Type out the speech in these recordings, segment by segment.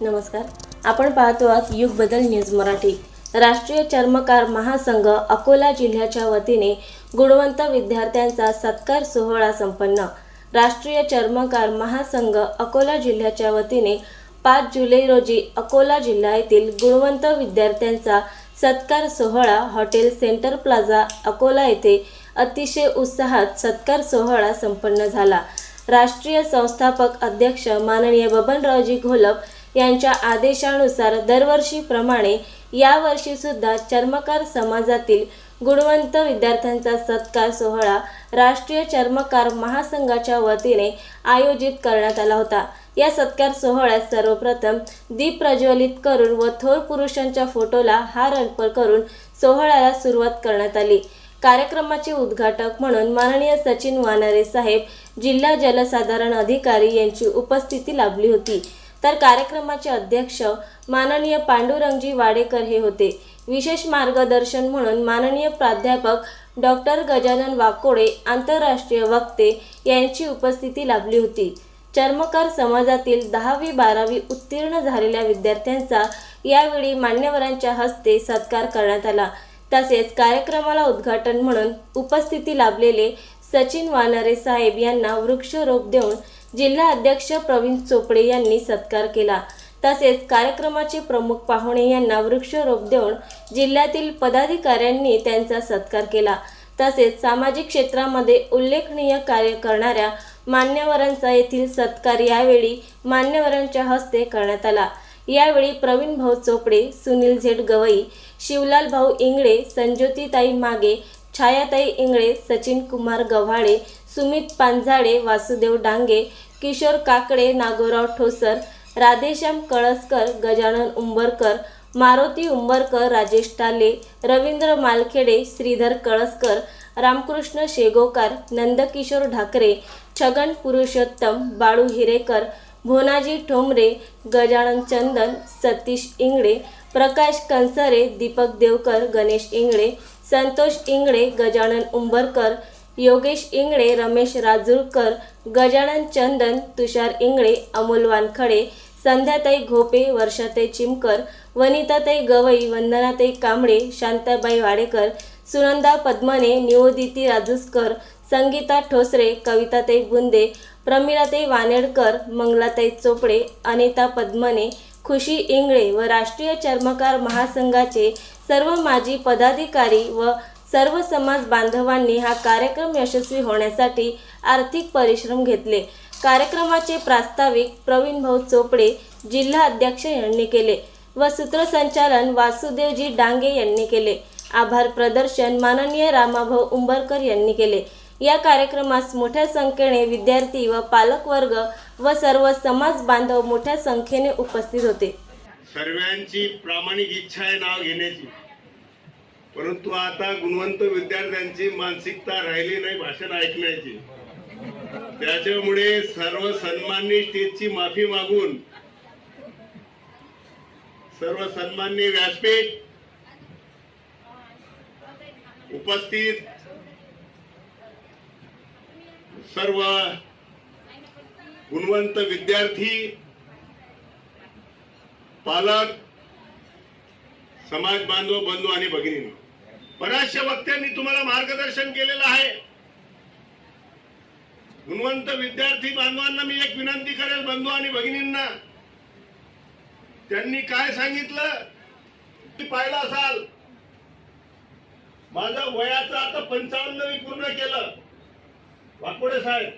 नमस्कार. आपण पाहतो आहात युग बदल न्यूज मराठी. राष्ट्रीय चर्मकार महासंघ अकोला जिल्ह्याच्या वतीने गुणवंत विद्यार्थ्यांचा सत्कार सोहळा संपन्न. राष्ट्रीय चर्मकार महासंघ अकोला जिल्ह्याच्या वतीने पाच जुलै रोजी अकोला जिल्हा येथील गुणवंत विद्यार्थ्यांचा सत्कार सोहळा हॉटेल सेंटर प्लाझा अकोला येथे अतिशय उत्साहात सत्कार सोहळा संपन्न झाला. राष्ट्रीय संस्थापक अध्यक्ष माननीय बबनरावजी घोलप यांच्या आदेशानुसार दरवर्षीप्रमाणे यावर्षी सुद्धा चर्मकार समाजातील गुणवंत विद्यार्थ्यांचा सत्कार सोहळा राष्ट्रीय चर्मकार महासंघाच्या वतीने आयोजित करण्यात आला होता. या सत्कार सोहळ्यात सर्वप्रथम दीप प्रज्वलित करून व थोर पुरुषांच्या फोटोला हार अर्पण करून सोहळ्याला सुरुवात करण्यात आली. कार्यक्रमाचे उद्घाटक म्हणून माननीय सचिन वानारे साहेब जिल्हा जलसाधारण अधिकारी यांची उपस्थिती लाभली होती. तर कार्यक्रमाचे अध्यक्ष माननीय पांडुरंगजी वाडेकर हे होते. विशेष मार्गदर्शन म्हणून माननीय प्राध्यापक डॉक्टर गजानन वाकोडे आंतरराष्ट्रीय वक्ते यांची उपस्थिती लाभली होती. चर्मकार समाजातील दहावी बारावी उत्तीर्ण झालेल्या विद्यार्थ्यांचा यावेळी मान्यवरांच्या हस्ते सत्कार करण्यात आला. तसेच कार्यक्रमाला उद्घाटन म्हणून उपस्थिती लाभलेले सचिन वानरे साहेब यांना वृक्षरोप देऊन जिल्हा अध्यक्ष प्रवीण चोपडे यांनी सत्कार केला. तसेच कार्यक्रमाचे प्रमुख पाहुणे यांना वृक्षरोप देऊन जिल्ह्यातील पदाधिकाऱ्यांनी त्यांचा सत्कार केला. तसेच सामाजिक क्षेत्रामध्ये उल्लेखनीय कार्य करणाऱ्या मान्यवरांचा येथील सत्कार यावेळी मान्यवरांच्या हस्ते करण्यात आला. यावेळी प्रवीण भाऊ चोपडे सुनील झेड गवई शिवलाल भाऊ इंगळे संज्योतीताई मागे छायाताई इंगळे सचिन कुमार गव्हाळे सुमित पांझाळे वासुदेव डांगे किशोर काकडे नागोराव ठोसर राधेश्याम कळसकर गजानन उंबरकर मारुती उंबरकर राजेश टाले रवींद्र मालखेडे श्रीधर कळसकर रामकृष्ण शेगोकार नंदकिशोर ढाकरे छगन पुरुषोत्तम बाळू हिरेकर भोनाजी ठोंबरे गजानन चंदन सतीश इंगळे प्रकाश कंसरे दीपक देवकर गणेश इंगळे संतोष इंगळे गजानन उंबरकर योगेश इंगळे रमेश राजूरकर गजानन चंदन तुषार इंगळे अमोल वानखडे संध्याताई घोपे वर्षाताई चिमकर वनिताताई गवई वंदनाताई कांबळे शांताबाई वाडेकर सुनंदा पद्मने निवोदिती राजूसकर संगीता ठोसरे कविताताई बुंदे प्रमिलाताई वानेडकर मंगलाताई चोपडे अनिता पद्मने खुशी इंगळे व राष्ट्रीय चर्मकार महासंघाचे सर्व माजी पदाधिकारी व सर्व समाज बांधवांनी हा कार्यक्रम यशस्वी होण्यासाठी आर्थिक परिश्रम घेतले. कार्यक्रमाचे प्रास्ताविक प्रवीणभाऊ चोपडे जिल्हा अध्यक्ष यांनी केले व सूत्रसंचालन वासुदेवजी डांगे यांनी केले. आभार प्रदर्शन माननीय रामाभाऊ उंबरकर यांनी केले. या कार्यक्रमास मोठ्या संख्येने विद्यार्थी व पालकवर्ग व सर्व समाज बांधव मोठ्या संख्येने उपस्थित होते. सर्वांची प्रामाणिक इच्छा आहे नाव घेण्याची. परंतु आता गुणवंत विद्यार्थ्यांची मानसिकता राहिली नाही भाषण ऐकण्याची. त्याच्यामुळे सर्व सन्माननी स्टेजची माफी मागून सर्व सन्माननी व्यासपीठ उपस्थित सर्व गुणवंत विद्यार्थी पालक समाज बांधव बंधू आणि भगिनी बऱ्याचशा वक्त्यांनी तुम्हाला मार्गदर्शन केलेलं आहे. गुणवंत विद्यार्थी बांधवांना मी एक विनंती करेल बंधू आणि भगिनींना. त्यांनी काय सांगितलं? पाहिलं असाल. माझा वयाचं आता पंचावन्न मी पूर्ण केलं. वाकोडे साहेब.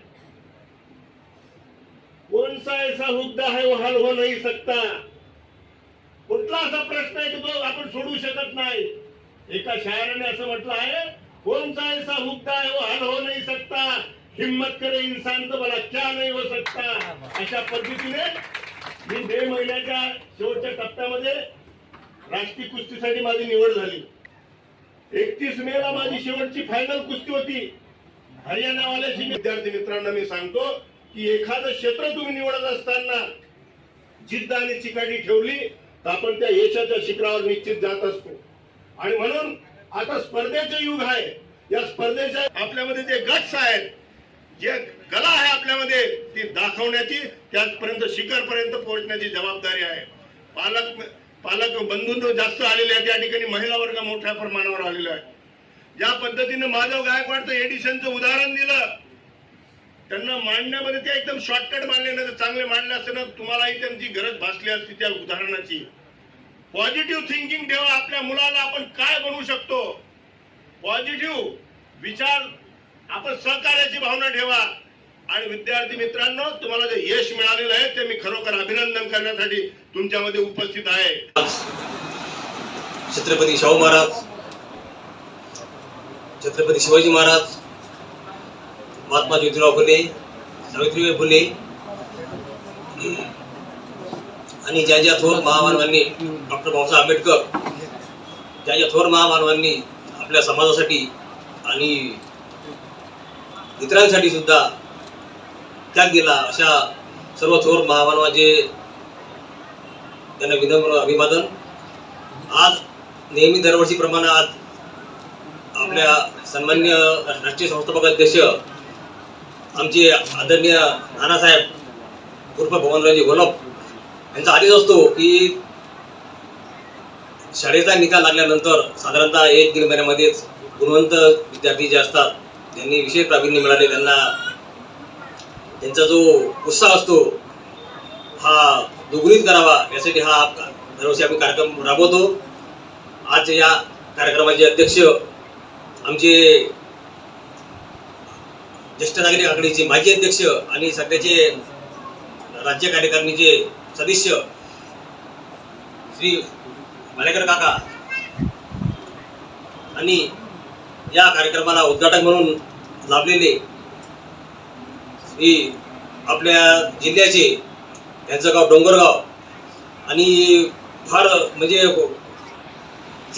कौन सा ऐसा हुद्दा है वो हल हो नाही सकता? कुठला असा प्रश्न आहे की तो आपण सोडू शकत नाही? एका शायराने असं म्हटलं आहे कोणता ऐसा हुद्दा है वो हल हो नहीं सकता. हिम्मत करे इंसान तो मला क्या नाही हो सकता. अशा पद्धतीने मी मे महिन्याच्या शेवटच्या टप्प्यामध्ये राष्ट्रीय कुस्तीसाठी माझी निवड झाली. एकतीस मे ला माझी शेवटची फायनल कुस्ती होती. हरियाणावाल्याशी विद्यार्थी मित्रांना मी सांगतो की एखादं क्षेत्र तुम्ही निवडत असताना जिद्द आणि चिकाटी ठेवली तर आपण त्या यशाच्या शिखरावर निश्चित जात असतो. आणि म्हणून आता स्पर्धेचे युग आहे. या स्पर्धेच्या आपल्यामध्ये जे गट्स आहेत जे कला आहे आपल्यामध्ये ती दाखवण्याची त्याचपर्यंत शिखरपर्यंत पोहोचण्याची जबाबदारी आहे. पालक पालक बंधू जास्त आलेले आहेत या ठिकाणी महिला वर्ग मोठ्या प्रमाणावर आलेला आहे. ज्या पद्धतीने माधव गायकवाडचं एडिशनचं उदाहरण दिलं त्यांना मांडण्यामध्ये ते एकदम शॉर्टकट मांडले नाही तर चांगले मांडले असते ना तुम्हालाही त्यांची गरज भासली असती त्या उदाहरणाची. पॉझिटिव्ह थिंकिंग ठेवा आपल्या मुलाला आपण काय बनवू शकतो? पॉझिटिव्ह विचार आपण सहकार्याची भावना ठेवा. आणि विद्यार्थी मित्रांनो तुम्हाला जे यश मिळालेलं आहे ते मी खरोखर अभिनंदन करण्यासाठी तुमच्यामध्ये उपस्थित आहे. छत्रपती शाहू महाराज छत्रपती शिवाजी महाराज महात्मा ज्योतिराव फुले सावित्रीबाई फुले आणि ज्या ज्या थोर महामानवांनी डॉक्टर बाबासाहेब आंबेडकर ज्या ज्या थोर महामानवांनी आपल्या समाजासाठी आणि इतरांसाठी सुद्धा त्याग दिला अशा सर्व थोर महामानवाचे त्यांना विनम्र अभिवादन. आज नेहमी दरवर्षीप्रमाणे आज आपल्या सन्मान्य राष्ट्रीय संस्थापक अध्यक्ष आमचे आदरणीय नानासाहेब उर्फ भगवानरावजी गोलप यांचा आदेश असतो की शाळेचा निकाल लागल्यानंतर साधारणतः एक दीड महिन्यामध्येच गुणवंत विद्यार्थी जे असतात ज्यांनी विशेष प्रावीण्य मिळाले त्यांना त्यांचा जो उत्साह असतो हा दुगुणित करावा यासाठी हा दरवर्षी आम्ही कार्यक्रम राबवतो. आज या कार्यक्रमाचे अध्यक्ष आमचे ज्येष्ठ नागरिक आघाडीचे माजी अध्यक्ष आणि सध्याचे राज्य कार्यकारिणीचे सदस्य. श्री मालेकर काका. आणि या कार्यक्रमाला उद्घाटक म्हणून लाभलेले श्री आपल्या जिल्ह्याचे यांचं गाव डोंगरगाव. आणि फार म्हणजे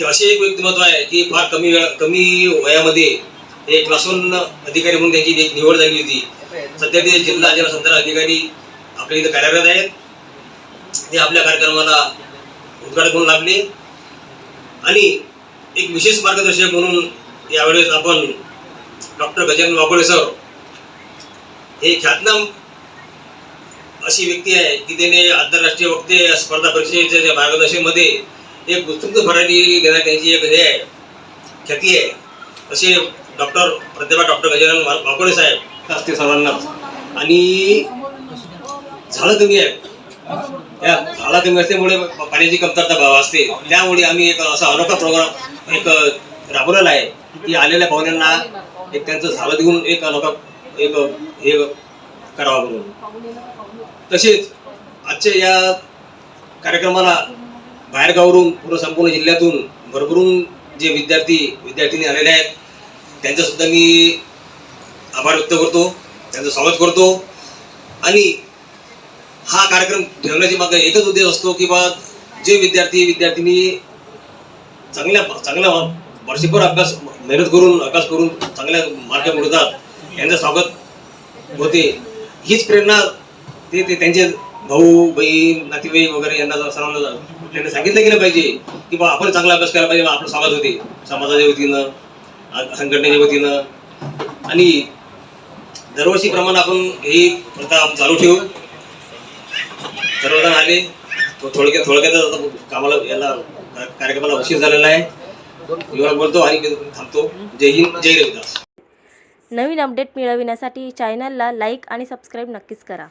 असे एक व्यक्तिमत्व आहे की फार कमी वेळा कमी वयामध्ये एक क्लासून अधिकारी म्हणून त्यांची एक निवड झाली होती. सध्या ते जिल्हा जलसंधारण अधिकारी आपल्या इथं कार्यरत आहेत. ते आपल्या कार्यक्रमाला उद्घाटक म्हणून लागले. आणि एक विशेष मार्गदर्शक म्हणून यावेळेस आपण डॉक्टर गजानन वाकोडे सर हे ख्यातनाम अशी व्यक्ती आहे की त्याने आंतरराष्ट्रीय वक्ते स्पर्धा परीक्षेच्या मार्गदर्शनमध्ये एक उत्तुंग भरारी घेण्यात त्यांची एक हे आहे ख्याती आहे. असे डॉक्टर प्राध्यापक डॉक्टर गजानन वाकोडे साहेब असते सर्वांना आणि झाडं कमी आहेत. या झाला कमी असल्यामुळे पाण्याची कमतरता भाव असते. त्यामुळे आम्ही एक असा अनोखा प्रोग्राम एक राबवलेला आहे. की आलेल्या पाहुण्यांना एक त्यांचं झालं देऊन एक अनोखा एक हे करावा म्हणून. तसेच आजच्या या कार्यक्रमाला बाहेरगावरून पूर्ण संपूर्ण जिल्ह्यातून भरभरून जे विद्यार्थी विद्यार्थिनी आलेले आहेत त्यांचा सुद्धा मी आभार व्यक्त करतो. त्यांचं स्वागत करतो. आणि हा कार्यक्रम ठेवण्याची मागे एकच उद्देश असतो की बा जे विद्यार्थी विद्यार्थिनी चांगल्या चांगल्या वर्षभर अभ्यास मेहनत करून अभ्यास करून चांगल्या मार्ग मिळतात यांचं स्वागत होते. हीच प्रेरणा ते ते त्यांचे भाऊ बहीण नातेवाईक वगैरे यांना सर्वांना त्यांनी सांगितलं गेलं पाहिजे की बा आपण चांगला अभ्यास करायला पाहिजे आपलं स्वागत होते. समाजाच्या वतीनं संघटनेच्या वतीनं. आणि दरवर्षीप्रमाणे आपण ही प्रथा चालू ठेवू सर्वजण आले थोडक्यात थोडक्यात कामाला याला कार्यक्रमाला उशीर झालेला आहे. एवढा बोलतो आणि मी थांबतो. जय हिंद जय रविदास. नवीन अपडेट मिळविण्यासाठी चॅनलला लाईक आणि सबस्क्राईब नक्कीच करा.